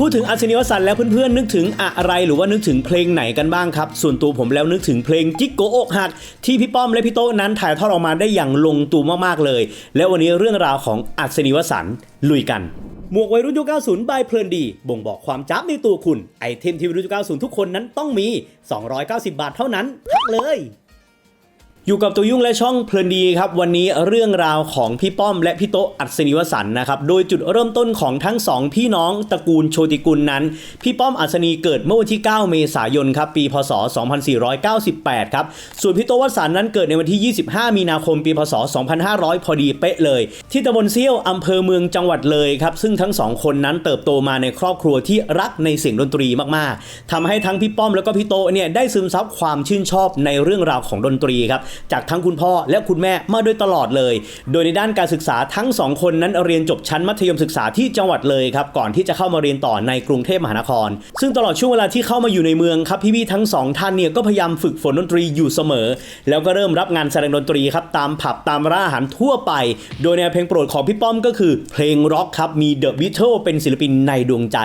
พูดถึงอัศนีวสันแล้วเพื่อนๆนึกถึงอะไรหรือว่านึกถึงเพลงไหนกันบ้างครับ ส่วนตัวผมแล้วนึกถึงเพลงจิกโกอกหัก ที่พี่ป้อมและพี่โต้นั้นถ่ายทอดออกมาได้อย่างลงตัวมากๆเลย และวันนี้เรื่องราวของอัศนีวสันลุยกันหมวกวัยรุ่นยุค90 บายเพลินดี บ่งบอกความจ้าในตัวคุณ ไอเทมที่วัยรุ่นยุค90 ทุกคนนั้นต้องมี 290 บาทเท่านั้นทักเลย อยู่กับตัวยุ่งและช่องเพลินดีครับ วันนี้เรื่องราวของพี่ป้อมและพี่โตอัศนีวสันนะครับ โดยจุดเริ่มต้นของทั้งสองพี่น้องตระกูลโชติกุลนั้น พี่ป้อมอัศนีเกิดเมื่อวันที่ 9 เมษายนครับปีพศ 2498 ครับ ส่วนพี่โตวสันนั้นเกิดในวันที่ 25 มีนาคมปีพศ 2500 พอดีเป๊ะเลย ที่ตำบลเซี่ยวอำเภอเมืองจังหวัดเลยครับซึ่งทั้งสองคนนั้นเติบโตมาในครอบครัวที่รักในเสียงดนตรีมากๆทำให้ทั้งพี่ป้อมแล้วก็พี่โตเนี่ยได้ซึมซับความชื่นชอบในเรื่องราวของดนตรีครับจากทั้งคุณพ่อและคุณแม่มาโดยตลอดเลย โดยในด้านการศึกษาทั้งสองคนนั้นเรียนจบชั้นมัธยมศึกษาที่จังหวัดเลยครับก่อนที่จะเข้ามาเรียนต่อในกรุงเทพมหานคร ซึ่งตลอดช่วงเวลาที่เข้ามาอยู่ในเมืองครับพี่ๆทั้งสองท่านเนี่ยก็พยายามฝึกฝนดนตรีอยู่เสมอ แล้วก็เริ่มรับงานแสดงดนตรีครับตามผับตามร้านอาหารทั่วไป โดยแนวเพลงโปรดของพี่ป้อมก็คือเพลงร็อกครับมีเดอะบิทเทิลเป็นศิลปินในดวงใจ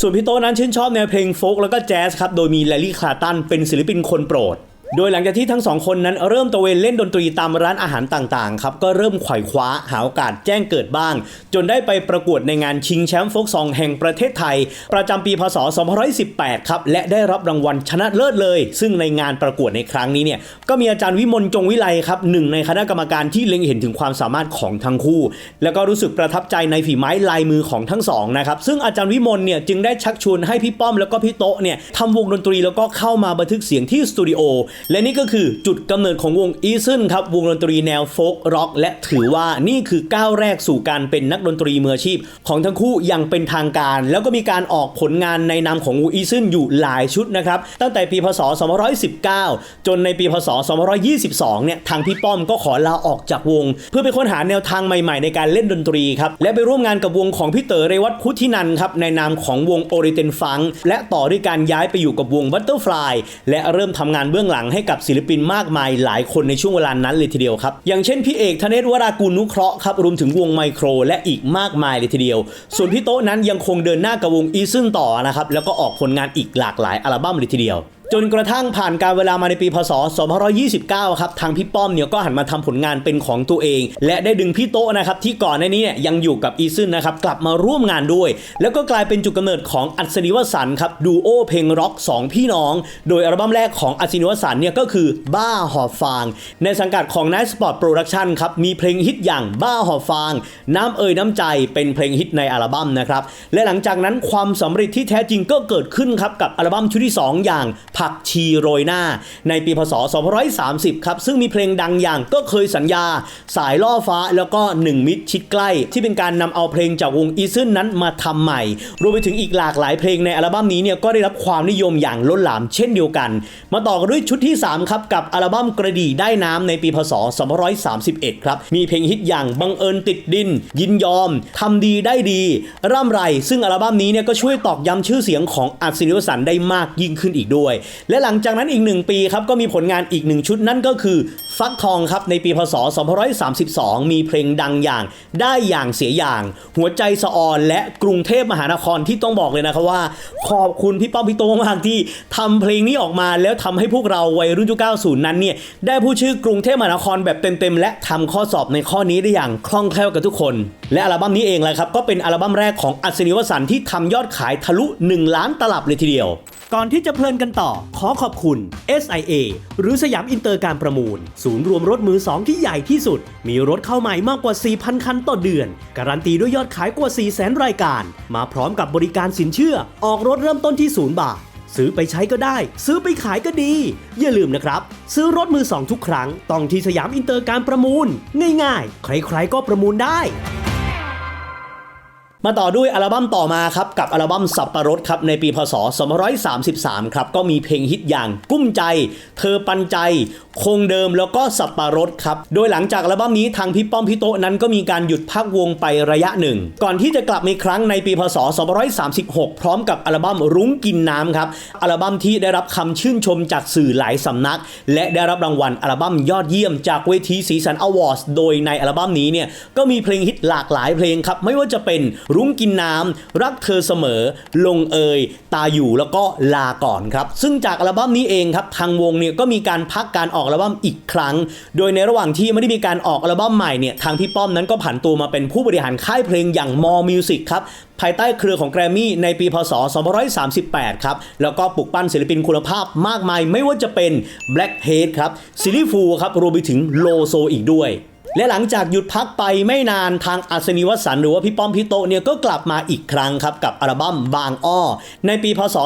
ส่วนพี่โตนั้นชื่นชอบแนวเพลงโฟกแล้วก็แจ๊สครับโดยมีแลลี่คลาตันเป็นศิลปินคนโปรด โดยหลังจากที่ทั้งสองคนนั้นเริ่มตะเวนเล่นดนตรีตามร้านอาหารต่างๆครับก็เริ่มไขว่คว้าหาโอกาสแจ้งเกิดบ้าง จนได้ไปประกวดในงานชิงแชมป์โฟกซองแห่งประเทศไทย ประจำปีพศ 2518 ครับและได้รับรางวัลชนะเลิศเลย ซึ่งในงานประกวดในครั้งนี้เนี่ยก็มีอาจารย์วิมลจงวิไลครับหนึ่งในคณะกรรมการที่เล็งเห็นถึงความสามารถของทั้งคู่ แล้วก็รู้สึกประทับใจในฝีไม้ลายมือของทั้งสองนะครับซึ่งอาจารย์วิมลเนี่ยจึงได้ชักชวนให้พี่ป้อมแล้วก็พี่โต๊ะเนี่ยทำวงดนตรีแล้วก็เข้ามาบันทึกเสียงที่สตูดิโอและนี่ก็คือจุดกำเนิดของวงอีซึนครับ วงดนตรีแนวโฟล์กร็อกและถือว่านี่คือก้าวแรกสู่การเป็นนักดนตรีมืออาชีพ ของทั้งคู่อย่างเป็นทางการ แล้วก็มีการออกผลงานในนามของวงอีซึนอยู่หลายชุดนะครับ ตั้งแต่ปีพศ 2519 จนในปีพศ 2522 เนี่ยทางพี่ป้อมก็ขอลาออกจากวง เพื่อไปค้นหาแนวทางใหม่ๆ ในการเล่นดนตรีครับและไปร่วมงานกับวงของพี่เต๋อเรวัตพุทธินันครับในนามของวงโอริเทนฟังและต่อด้วยการย้ายไปอยู่กับวงบัตเตอร์ฟลายและเริ่มทำงานเบื้องหลังให้กับศิลปินมากมายหลายคนในช่วงเวลานั้นเลยทีเดียวครับ อย่างเช่นพี่เอกธเนศวรากูลนุเคราะห์ครับรวมถึงวงไมโคร และอีกมากมายเลยทีเดียว ส่วนพี่โต๊ะนั้นยังคงเดินหน้ากับวงอีซึนต่อนะครับแล้วก็ออกผลงานอีกหลากหลายอัลบั้มเลยทีเดียว จนกระทั่งผ่านการเวลามาในปีพศ 2529 ครับ ทางพี่ป้อมเนี่ยก็หันมาทำผลงานเป็นของตัวเอง และได้ดึงพี่โตนะครับที่ก่อนหน้านี้เนี่ยยังอยู่กับอีซึนนะครับกลับมาร่วมงานด้วย แล้วก็กลายเป็นจุดกำเนิดของอัศนีวสันครับดูโอเพลงร็อก 2 พี่น้อง โดยอัลบั้มแรกของอัศนีวสันเนี่ยก็คือบ้าหอบฟาง ในสังกัดของ Night Spot Production ครับมีเพลงฮิตอย่างบ้าหอบฟาง น้ำเอ่ยน้ำใจเป็นเพลงฮิตในอัลบั้มนะครับและหลังจากนั้นความสำเร็จที่แท้จริงก็เกิดขึ้นครับกับอัลบั้มชุดที่สองอย่างผักชีโรยหน้า ในปีพศ 2530 ครับ ซึ่งมีเพลงดังอย่างก็เคยสัญญา สายล่อฟ้าแล้วก็หนึ่งมิตรชิดใกล้ ที่เป็นการนำเอาเพลงจากวงอีซึนนั้นมาทำใหม่ รวมไปถึงอีกหลากหลายเพลงในอัลบั้มนี้เนี่ยก็ได้รับความนิยมอย่างล้นหลามเช่นเดียวกัน มาต่อกันด้วยชุดที่ 3 ครับ กับอัลบั้มกระดี่ได้น้ำในปีพศ 2531 ครับ มีเพลงฮิตอย่างบังเอิญติดดิน ยินยอมทำดีได้ดี ร่ำไร ซึ่งอัลบั้มนี้เนี่ยก็ช่วยตอกย้ำชื่อเสียงของอัศนีวสันได้มากยิ่งขึ้นอีกด้วยและหลังจากนั้นอีกหนึ่งปีครับก็มีผลงานอีกหนึ่งชุดนั่นก็คือ ฟักทองครับในปีพศ 2532 มีเพลงดังอย่างได้อย่างเสียอย่าง หัวใจสะออนและกรุงเทพมหานครที่ต้องบอกเลยนะครับว่า ขอบคุณพี่ป้อมพี่โต้งมากที่ทำเพลงนี้ออกมาแล้วทำให้พวกเราวัยรุ่นยุค90 นั้นเนี่ยได้ผู้ชื่อกรุงเทพมหานครแบบเต็มๆและทำข้อสอบในข้อนี้ได้อย่างคล่องแคล่วกันทุกคน และอัลบั้มนี้เองแหละครับก็เป็นอัลบั้มแรกของอัศนีวสันที่ทำยอดขายทะลุ 1 ล้านตลับเลยทีเดียวก่อนที่จะเพลินกันต่อขอขอบคุณ SIA หรือสยามอินเตอร์การประมูลศูนย์รวมรถมือสองที่ใหญ่ที่สุด มีรถเข้าใหม่มากกว่า 4,000 คันต่อเดือน การันตีด้วยยอดขายกว่า 400,000รายการ มาพร้อมกับบริการสินเชื่อ ออกรถเริ่มต้นที่0บาท ซื้อไปใช้ก็ได้ ซื้อไปขายก็ดี อย่าลืมนะครับ ซื้อรถมือสองทุกครั้ง ต้องที่สยามอินเตอร์การประมูล ง่ายๆ ใครๆก็ประมูลได้ มาต่อด้วยอัลบั้มต่อมาครับกับอัลบั้มสับปะรดครับในปีพศ 2533 ครับก็มีเพลงฮิตอย่างกุ้มใจ เธอปันใจ คงเดิมแล้วก็สับปะรดครับโดยหลังจากอัลบั้มนี้ทางพี่ป้อมพี่โตนั้นก็มีการหยุดพักวงไประยะหนึ่ง ก่อนที่จะกลับมาอีครั้งในปีพศ 2536 พร้อมกับอัลบั้มรุ้งกินน้ำครับอัลบั้มที่ได้รับคำชื่นชมจากสื่อหลายสำนัก และได้รับรางวัลอัลบั้มยอดเยี่ยมจากเวทีสีสันอวอร์ดโดยในอัลบั้มนี้เนี่ยก็มีเพลงฮิตหลากหลายเพลงครับไม่ว่าจะเป็นรุ้งกินน้ำรักเธอเสมอ ลงเอยตาอยู่แล้วก็ลาก่อนครับ ซึ่งจากอัลบั้มนี้เองครับทางวงเนี่ยก็มีการพักการออกอัลบั้มอีกครั้ง โดยในระหว่างที่ไม่ได้มีการออกอัลบั้มใหม่เนี่ยทางพี่ป้อมนั้นก็ผันตัวมาเป็นผู้บริหารค่ายเพลงอย่างมอมิวสิกครับภายใต้เครือของแกรมมี่ในปีพศ 2538 ครับ แล้วก็ปลุกปั้นศิลปินคุณภาพมากมายไม่ว่าจะเป็น Blackhead ครับซิลิฟูครับรวมไปถึงโลโซอีกด้วย และหลังจากหยุดพักไปไม่นานทางอัศนีวสันต์หรือว่าพี่ป้อมพี่โตเนี่ยก็กลับมาอีกครั้งครับกับอัลบั้มบางอ้อ ในปีพศ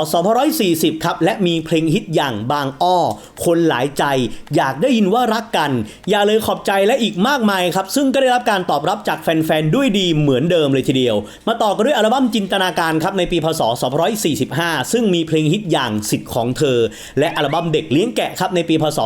2540 ครับ และมีเพลงฮิตอย่างบางอ้อ คนหลายใจ อยากได้ยินว่ารักกัน อย่าเลยขอบใจและอีกมากมายครับ ซึ่งก็ได้รับการตอบรับจากแฟนๆ ด้วยดีเหมือนเดิมเลยทีเดียว มาต่อกันด้วยอัลบั้มจินตนาการครับในปีพศ 2545 ซึ่งมีเพลงฮิตอย่างสิทธิ์ของเธอ และอัลบั้มเด็กเลี้ยงแกะครับในปีพศ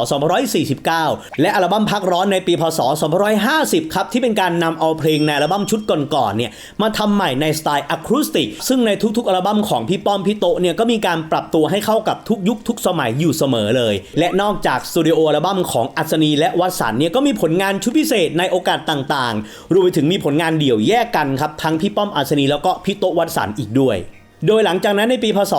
2549 และอัลบั้มพักร้อนในปีพศ 2550 50 ครับ ที่เป็นการนำเอาเพลงในอัลบั้มชุดก่อนๆเนี่ยมาทำใหม่ในสไตล์อะคูสติกซึ่งในทุกๆอัลบั้มของพี่ป้อมพี่โตเนี่ยก็มีการปรับตัวให้เข้ากับทุกยุคทุกสมัยอยู่เสมอเลย และนอกจากสตูดิโออัลบั้มของอัศนีและวัสันเนี่ยก็มีผลงานชุดพิเศษในโอกาสต่างๆ รวมไปถึงมีผลงานเดี่ยวแยกกันครับทั้งพี่ป้อมอัศนีแล้วก็พี่โตวัสันอีกด้วย โดยหลังจากนั้นในปีพศ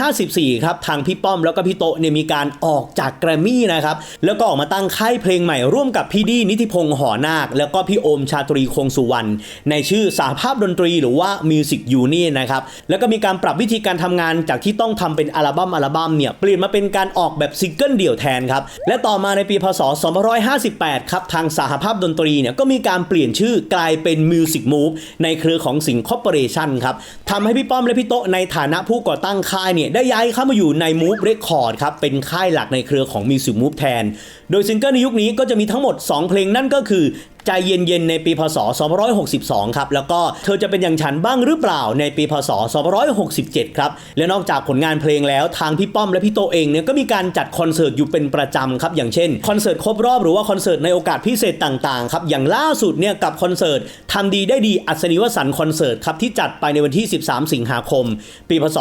2554 ครับ ทางพี่ป้อมแล้วก็พี่โตเนี่ยมีการออกจากแกรมมี่นะครับ แล้วก็ออกมาตั้งค่ายเพลงใหม่ร่วมกับพี่ดีนิติพงษ์หอนาค แล้วก็พี่โอมชาตรีคงสุวรรณในชื่อสาภาพดนตรีหรือว่า Music Union นะครับ แล้วก็มีการปรับวิธีการทำงานจากที่ต้องทำเป็นอัลบั้มอัลบั้มเนี่ยเปลี่ยนมาเป็นการออกแบบซิงเกิลเดี่ยวแทนครับ และต่อมาในปีพศ 2558 ครับทางสหภาพดนตรีเนี่ยก็มีการเปลี่ยนชื่อกลายเป็น Music Move ในเครือของสิงห์คอร์ปอเรชันครับทำให้พี่ป้อมและพี่โตในฐานะผู้ก่อตั้งค่ายเนี่ยได้ย้ายเข้ามาอยู่ใน Move Record ครับ เป็นค่ายหลักในเครือของ Music Move แทน โดยซิงเกิลในยุคนี้ก็จะมีทั้งหมด 2 เพลงนั่นก็คือใจเย็นๆ ในปีพศ 2562 ครับ แล้วก็เธอจะเป็นอย่างฉันบ้างหรือเปล่าในปีพศ 2567 ครับ และนอกจากผลงานเพลงแล้วทางพี่ป้อมและพี่โตเองเนี่ยก็มีการจัดคอนเสิร์ตอยู่เป็นประจำครับ อย่างเช่นคอนเสิร์ตครบรอบหรือว่าคอนเสิร์ตในโอกาสพิเศษต่างๆ ครับ อย่างล่าสุดเนี่ยกับคอนเสิร์ตทำดีได้ดีอัศนีวสันต์คอนเสิร์ตครับที่จัดไปในวันที่ 13 สิงหาคม ปีพศ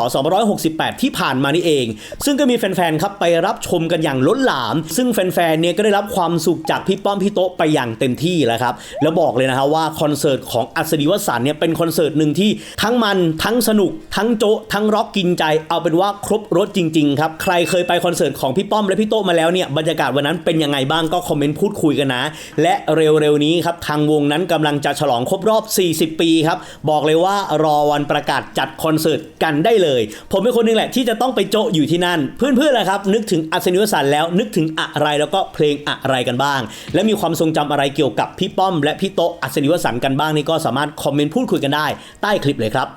2568 ที่ผ่านมานี่เอง ซึ่งก็มีแฟนๆ ครับไปรับชมกันอย่างล้นหลาม ซึ่งแฟนๆ เนี่ยก็ได้รับความสุขจากพี่ป้อมพี่โตไปอย่างเต็มที่แล้วครับ แล้วบอกเลยนะครับว่าคอนเสิร์ตของอัศนีวสันเนี่ยเป็นคอนเสิร์ตหนึ่งที่ทั้งมันทั้งสนุก ทั้งโจ๊ะทั้งร็อกกินใจ เอาเป็นว่าครบรถจริงๆครับ ใครเคยไปคอนเสิร์ตของพี่ป้อมและพี่โตมาแล้วเนี่ยบรรยากาศวันนั้นเป็นยังไงบ้างก็คอมเมนต์พูดคุยกันนะ และเร็วๆนี้ครับทางวงนั้นกำลังจะฉลองครบรอบ 40 ปีครับบอกเลยว่ารอวันประกาศจัดคอนเสิร์ตกันได้เลย ผมเป็นคนหนึงแหละที่จะต้องไปโจะอยู่ที่นั่น เพื่อนๆล่ะครับนึกถึงอัศนีวสันแล้วนึกถึงอะไรแล้วก็เพลงอะไรกันบ้าง และมีความทรงจำอะไรเกี่ยวกับพี่ป้อมและพี่โตอัศนีวสันกันบ้างนี่ก็สามารถคอมเมนต์พูดคุยกันได้ใต้คลิปเลยครับ